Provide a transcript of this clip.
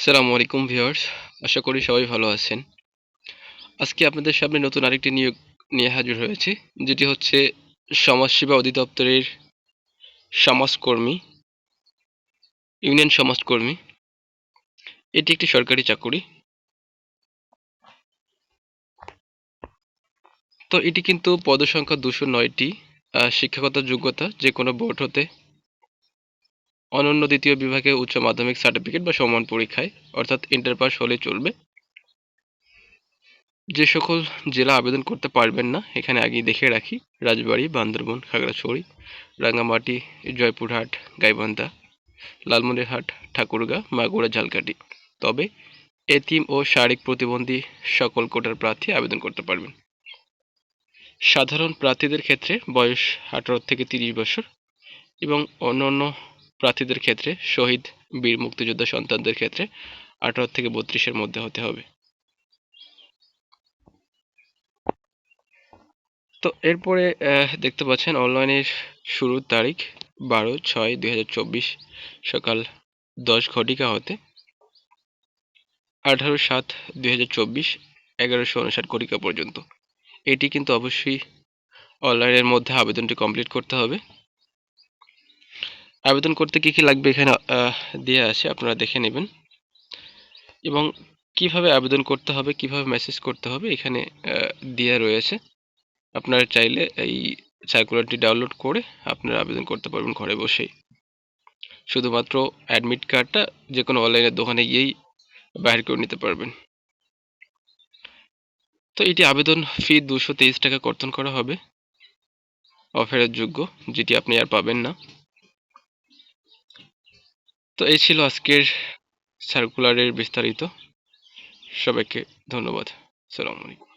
আসসালামু আলাইকুম ভিউয়ার্স, আশা করি সবাই ভালো আছেন। আজকে আপনাদের সামনে নতুন আরেকটি নিয়োগ নিয়ে হাজির হয়েছি, যেটি হচ্ছে সমাজসেবা অধিদপ্তরের সমাজকর্মী, ইউনিয়ন সমাজকর্মী। এটি একটি সরকারি চাকুরি। তো এটি কিন্তু পদসংখ্যা দুশো নয়টি শিক্ষাগত যোগ্যতা যে কোনো বোর্ড হতে অনন্য দ্বিতীয় বিভাগে উচ্চ মাধ্যমিক সার্টিফিকেট বা সমান পরীক্ষায়, অর্থাৎ ইন্টার পাস হলে চলবে। যে সকল জেলা আবেদন করতে পারবেন না, এখানে আগেই দেখে রাখি, রাজবাড়ী, বান্দরবন, খাগড়াছড়ি, রাঙ্গামাটি, জয়পুরহাট, গাইবান্ধা, লালমনিরহাট, ঠাকুরগাঁ, মাগুরা, ঝালকাঠি। তবে এতিম ও শারীরিক প্রতিবন্ধী সকল কোটার প্রার্থী আবেদন করতে পারবেন। সাধারণ প্রার্থীদের ক্ষেত্রে বয়স আঠারো থেকে তিরিশ বছর এবং অন্যান্য প্রার্থীদের ক্ষেত্রে, শহীদ, বীর মুক্তিযোদ্ধা সন্তানদের ক্ষেত্রে আঠারো থেকে বত্রিশের মধ্যে হতে হবে। তো এরপরে দেখতে পাচ্ছেন অনলাইনের শুরুর তারিখ বারো ছয় দুই সকাল দশ ঘটিকা হতে আঠারো সাত দুই হাজার চব্বিশ, এগারোশো উনষাট ঘটিকা পর্যন্ত। এটি কিন্তু অবশ্যই অনলাইনের মধ্যে আবেদনটি কমপ্লিট করতে হবে। আবেদন করতে কি কি লাগবে এখানে দেওয়া আছে, আপনারা দেখে নেবেন। এবং কীভাবে আবেদন করতে হবে, কীভাবে মেসেজ করতে হবে, এখানে দেওয়া রয়েছে। আপনারা চাইলে এই সার্কুলারটি ডাউনলোড করে আপনারা আবেদন করতে পারবেন ঘরে বসেই। শুধুমাত্র অ্যাডমিট কার্ডটা যে কোনো অনলাইনের দোকানে গিয়েই বাইর করে নিতে পারবেন। তো এটি আবেদন ফি দুশো টাকা কর্তন করা হবে। অফারের যোগ্য, যেটি আপনি আর পাবেন না। তো এই ছিল আজকের সার্কুলারের বিস্তারিত। সবাইকে ধন্যবাদ। সালাম আলাইকুম।